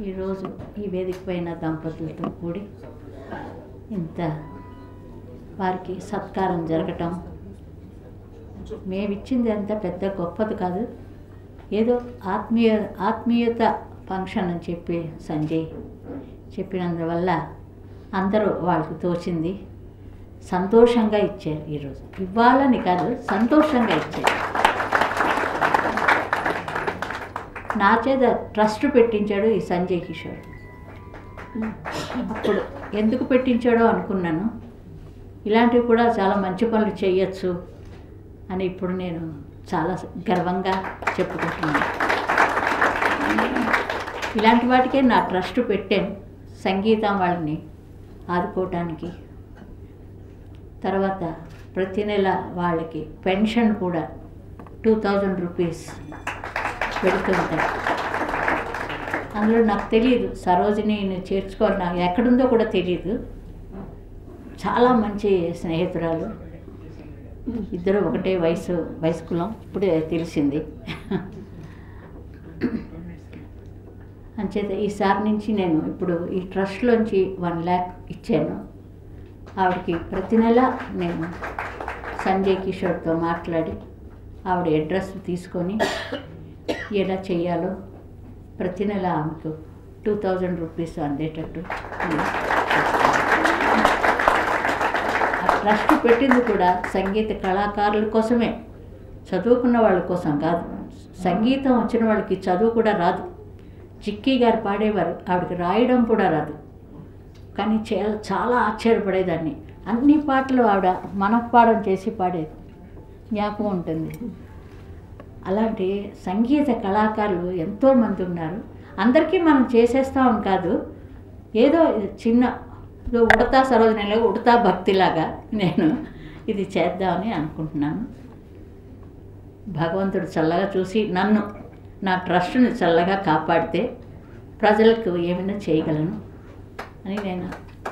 ఈరోజు ఈ వేదిక పైన దంపతులతో కూడి ఇంత వారికి సత్కారం జరగటం. మేమిచ్చింది అంత పెద్ద గొప్పది కాదు. ఏదో ఆత్మీయ ఆత్మీయత ఫంక్షన్ అని చెప్పి సంజయ్ చెప్పినందువల్ల అందరూ వాళ్ళకి తోచింది. సంతోషంగా ఇచ్చారు ఈరోజు ఇవ్వాలని కాదు సంతోషంగా ఇచ్చారు. నా చేత ట్రస్ట్ పెట్టించాడు ఈ సంజయ్ కిషోర్. అప్పుడు ఎందుకు పెట్టించాడో అనుకున్నాను. ఇలాంటివి కూడా చాలా మంచి పనులు చేయొచ్చు అని ఇప్పుడు నేను చాలా గర్వంగా చెప్పుకుంటున్నాను. ఇలాంటి వాటికే నా ట్రస్ట్ పెట్టాను సంగీతం వాళ్ళని ఆదుకోవటానికి. తర్వాత ప్రతి నెల వాళ్ళకి పెన్షన్ కూడా టూ థౌజండ్ రూపీస్ పెడుతుంటాయి అందులో నాకు తెలియదు సరోజిని నేను చేర్చుకోవాలి. నాకు ఎక్కడుందో కూడా తెలియదు చాలా మంచి స్నేహితురాలు. ఇద్దరు ఒకటే వయసు వయస్కులం. ఇప్పుడే తెలిసింది. అంచేత ఈసారి నుంచి నేను ఇప్పుడు ఈ ట్రస్ట్లోంచి వన్ ల్యాక్ ఇచ్చాను. ఆవిడకి ప్రతి నెల నేను సంజయ్ కిషోర్తో మాట్లాడి ఆవిడ అడ్రస్ తీసుకొని ఎలా చేయాలో ప్రతి నెల ఆమెకు టూ థౌజండ్ రూపీస్ అందేటట్టు ట్రస్ట్ పెట్టింది కూడా సంగీత కళాకారుల కోసమే. చదువుకున్న వాళ్ళ కోసం కాదు. సంగీతం వచ్చిన వాళ్ళకి చదువు కూడా రాదు. చిక్కీ గారు పాడేవారు. ఆవిడకి రాయడం కూడా రాదు. కానీ చే- చాలా ఆశ్చర్యపడేదాన్ని. అన్ని పాటలు ఆవిడ మనఃపాఠం చేసి పాడేది. జ్ఞాపకం ఉంటుంది. అలాంటి సంగీత కళాకారులు ఎంతోమంది ఉన్నారు. అందరికీ మనం చేసేస్తాం కాదు. ఏదో చిన్న ఉడతా సరోజనలో ఉడతా భక్తిలాగా నేను ఇది చేద్దామని అనుకుంటున్నాను. భగవంతుడు చల్లగా చూసి నన్ను నా ట్రస్ట్ని చల్లగా కాపాడితే ప్రజలకు ఏమైనా చేయగలను అని నేను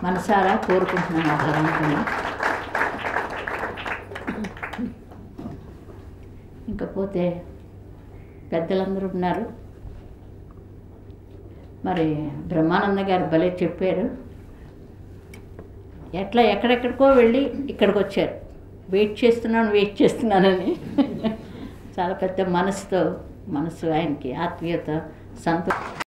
మనసారా కోరుకుంటున్నాను భగవంతుని కాకపోతే పెద్దలందరూ ఉన్నారు. మరి బ్రహ్మానంద గారు భలే చెప్పారు. ఎట్లా ఎక్కడెక్కడికో వెళ్ళి ఇక్కడికి వచ్చారు వెయిట్ చేస్తున్నాను వెయిట్ చేస్తున్నానని. చాలా పెద్ద మనసుతో మనసు ఆయనకి ఆత్మీయత సంతోషం.